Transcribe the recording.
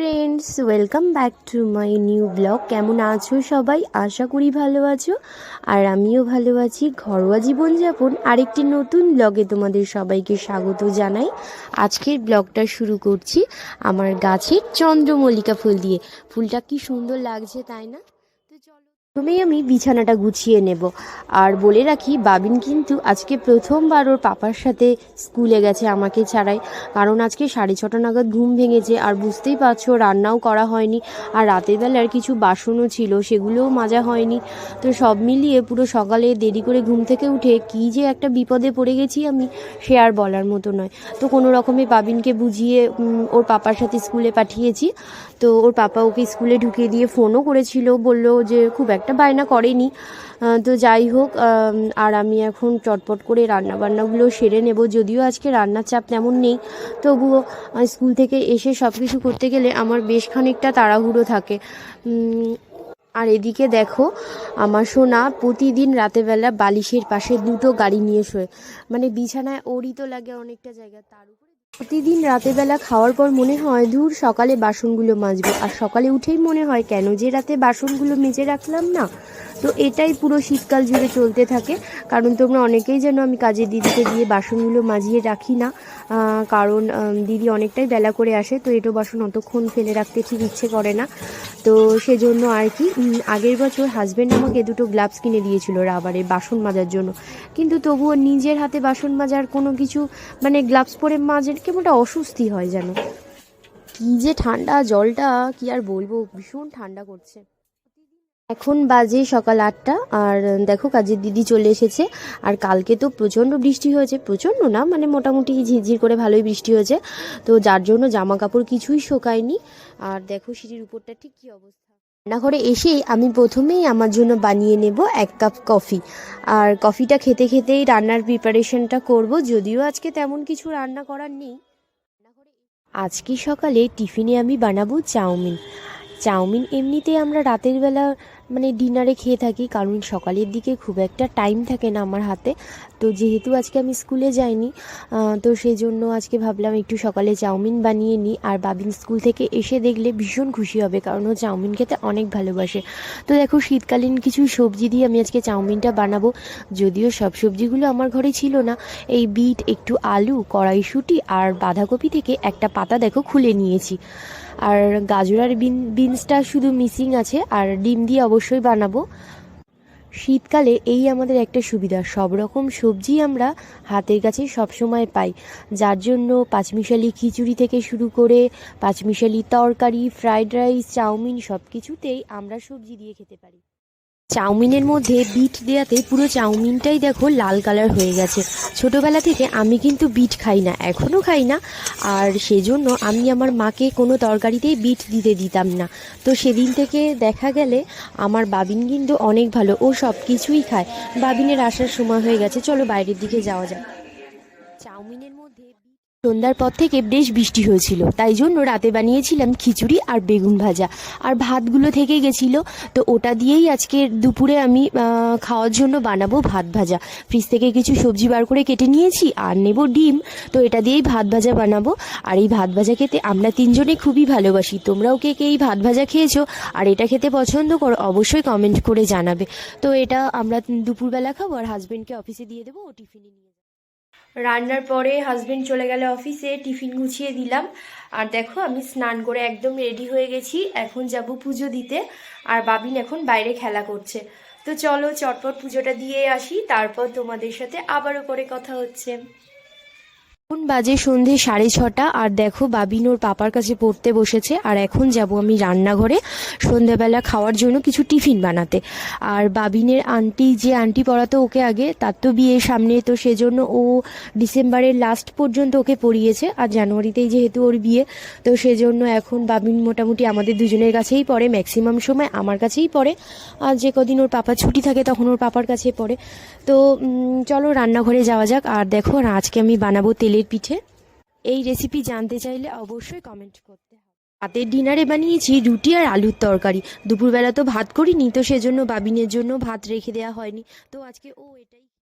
Friends welcome back to my new blog কেমন আছো সবাই? আশা করি ভালো আছো। আর আমিও ভালো আছি। ঘরোয়া জীবনযাপন আরেকটি নতুন ব্লগে তোমাদের সবাইকে স্বাগত জানাই। আজকের ব্লগটা শুরু করছি আমার গাছের চন্দ্রমল্লিকা ফুল দিয়ে। ফুলটা কি সুন্দর লাগছে, তাই না? তো চলো প্রথমেই আমি বিছানাটা গুছিয়ে নেব। আর বলে রাখি, বাবিন কিন্তু আজকে প্রথমবার ওর পাপার সাথে স্কুলে গেছে আমাকে ছাড়াই। কারণ আজকে সাড়ে ছটা নাগাদ ঘুম ভেঙেছে আর বুঝতেই পারছ রান্নাও করা হয়নি আর রাতের বেলার কিছু বাসনও ছিল, সেগুলোও মাজা হয়নি। তো সব মিলিয়ে পুরো সকালে দেরি করে ঘুম থেকে উঠে কী যে একটা বিপদে পড়ে গেছি আমি, সে আর বলার মতো নয়। তো কোনো রকমে বাবিনকে বুঝিয়ে ওর পাপার সাথে স্কুলে পাঠিয়েছি। তো ওর পাপা ওকে স্কুলে ঢুকিয়ে দিয়ে ফোনও করেছিল, বলল যে খুব একটা বায়না করেনি। তো যাই হোক আর আমি এখন চটপট করে রান্না বান্নাগুলো সেরে নেব। যদিও আজকে রান্নার চাপ তেমন নেই, তবুও স্কুল থেকে এসে সব কিছু করতে গেলে আমার বেশ খানিকটা তাড়াহুড়ো থাকে। আর এদিকে দেখো, আমার সোনা প্রতিদিন রাতেবেলা বালিশের পাশে দুটো গাড়ি নিয়ে শোয়। মানে বিছানায় ওরই তো লাগে অনেকটা জায়গা, তার উপরে প্রতিদিন রাতেবেলা খাওয়ার পর মনে হয় দূর সকালে বাসনগুলো মাজবে। আর সকালে উঠেই মনে হয় কেন যে রাতে বাসনগুলো মেজে রাখলাম না? তো এটাই পুরো শীতকাল জুড়ে চলতে থাকে। কারণ তোমরা অনেকেই যেন আমি কাজের দিদিকে দিয়ে বাসনগুলো মাজিয়ে রাখি না। কারণ দিদি অনেকটাই বেলা করে আসে, তো এটো বাসন অতক্ষণ ফেলে রাখতে ঠিক ইচ্ছে করে না। তো সেজন্য আর কি আগের বছর হাজব্যান্ড আমাকে দুটো গ্লাভস কিনে দিয়েছিল রাবারের বাসন মাজার জন্য। কিন্তু তবুও নিজের হাতে বাসন মাজার কোনো কিছু মানে গ্লাভস পরে মাঝে কেমন একটা অস্বস্তি হয় যেন কি যে ঠান্ডা, জলটা, কি আর বলব, ভীষণ ঠান্ডা করছে। এখন বাজে সকাল আটটা, আর দেখো কাজের দিদি চলে এসেছে। আর কালকে তো প্রচণ্ড বৃষ্টি হয়েছে, প্রচণ্ড না মানে মোটামুটি ঝিরঝির করে ভালোই বৃষ্টি হয়েছে। তো যার জন্য জামা কাপড় কিছুই শোকায়নি। আর দেখো সিঁড়ির উপরটা ঠিক কী অবস্থা। রান্নাঘরে এসেই আমি প্রথমেই আমার জন্য বানিয়ে নেব এক কাপ কফি। আর কফিটা খেতে খেতেই রান্নার প্রিপারেশনটা করব, যদিও আজকে তেমন কিছু রান্না করার নেই। আজকে সকালে টিফিনে আমি বানাবো চাউমিন। চাউমিন এমনিতে আমরা রাতের বেলা মানে ডিনারে খেয়ে থাকি, কারণ সকালের দিকে খুব একটা টাইম থাকে না আমার হাতে। তো যেহেতু আজকে আমি স্কুলে যাইনি তো সেই জন্য আজকে ভাবলাম একটু সকালে চাউমিন বানিয়ে নিই। আর বাবিন স্কুল থেকে এসে দেখলে ভীষণ খুশি হবে, কারণ ও চাউমিন খেতে অনেক ভালোবাসে। তো দেখো, শীতকালীন কিছু সবজি দিয়ে আমি আজকে চাউমিনটা বানাবো। যদিও সব সবজিগুলো আমার ঘরে ছিল না। এই বিট, একটু আলু, কড়াইশুঁটি আর বাঁধাকপি থেকে একটা পাতা দেখো খুলে নিয়েছি। আর গাজর আর বিন, বিনসটা শুধু মিসিং আছে, আর ডিম দিয়ে অবশ্যই বানাবো। শীতকালে এই আমাদের একটা সুবিধা, সব রকম সবজি আমরা হাতের কাছে সবসময় পাই। যার জন্য পাঁচমিশালি খিচুড়ি থেকে শুরু করে পাঁচমিশালি তরকারি, ফ্রাইড রাইস, চাউমিন সব কিছুতেই আমরা সবজি দিয়ে খেতে পারি। চাউমিনের মধ্যে বিট দেওয়াতে পুরো চাউমিনটাই দেখো লাল কালার হয়ে গেছে। ছোটবেলা থেকে আমি কিন্তু বিট খাই না এখনও খাই না। আর সেজন্য আমি আমার মাকে কোনো তরকারিতেই বিট দিতে দিতাম না। তো সেদিন থেকে দেখা গেলে আমার বাবিন কিন্তু অনেক ভালো, ও সব কিছুই খায়। বাবিনের আসার সময় হয়ে গেছে, চলো বাইরের দিকে যাওয়া যাক। চাউমিনের মধ্যে সন্ধ্যার পর থেকে বেশ বৃষ্টি হয়েছিল। তাই জন্য রাতে বানিয়েছিলাম খিচুড়ি আর বেগুন ভাজা। আর ভাতগুলো থেকে গেছিল, তো ওটা দিয়েই আজকে দুপুরে আমি খাওয়ার জন্য বানাবো ভাত ভাজা। ফ্রিজ থেকে কিছু সবজি বার করে কেটে নিয়েছি আর নেব ডিম, তো এটা দিয়েই ভাত ভাজা বানাবো। আর এই ভাত ভাজা খেতে আমরা তিনজনে খুবই ভালোবাসি। তোমরাও কে কে এই ভাত ভাজা খেয়েছো আর এটা খেতে পছন্দ করো অবশ্যই কমেন্ট করে জানাবে। তো এটা আমরা দুপুরবেলা খাব আর হাজব্যান্ডকে অফিসে দিয়ে দেবো, ও টিফিনে নিয়ে রান্নার পরে হাজবেন্ড চলে গেলে অফিসে টিফিন গুছিয়ে দিলাম। আর দেখো, আমি স্নান করে একদম রেডি হয়ে গেছি। এখন যাব পুজো দিতে। আর বাবিন এখন বাইরে খেলা করছে। তো চলো, চটপট পুজোটা দিয়ে আসি। তারপর তোমাদের সাথে আবারও পরে কথা হচ্ছে। এখন বাজে সন্ধে সাড়ে ছটা, আর দেখো বাবিন ওর পাপার কাছে পড়তে বসেছে, আর এখন যাব আমি রান্নাঘরে সন্ধ্যাবেলা খাওয়ার জন্য কিছু টিফিন বানাতে। আর বাবিনের আন্টি, যে আন্টি পড়াতো ওকে আগে, তার তো বিয়ে সামনে, তো সেজন্য ও ডিসেম্বরের লাস্ট পর্যন্ত ওকে পড়িয়েছে, আর জানুয়ারিতেই যেহেতু ওর বিয়ে, তো সেজন্য এখন বাবিন মোটামুটি আমাদের দুজনের কাছেই পড়ে, ম্যাক্সিমাম সময় আমার কাছেই পড়ে। আর যে কদিন ওর পাপা ছুটি থাকে, তখন ওর পাপার কাছে পড়ে। তো চলো রান্নাঘরে যাওয়া যাক, আর দেখো আজকে আমি বানাবো তেলের পিঠে? এই রেসিপি জানতে চাইলে অবশ্যই কমেন্ট করতে হবে। রাতের ডিনারে বানিয়েছি রুটি আর আলুর তরকারি। দুপুরবেলা তো ভাত করিনি, তো সেজন্য বাবিনের জন্য ভাত রেখে দেওয়া হয়নি। তো আজকে ও এটাই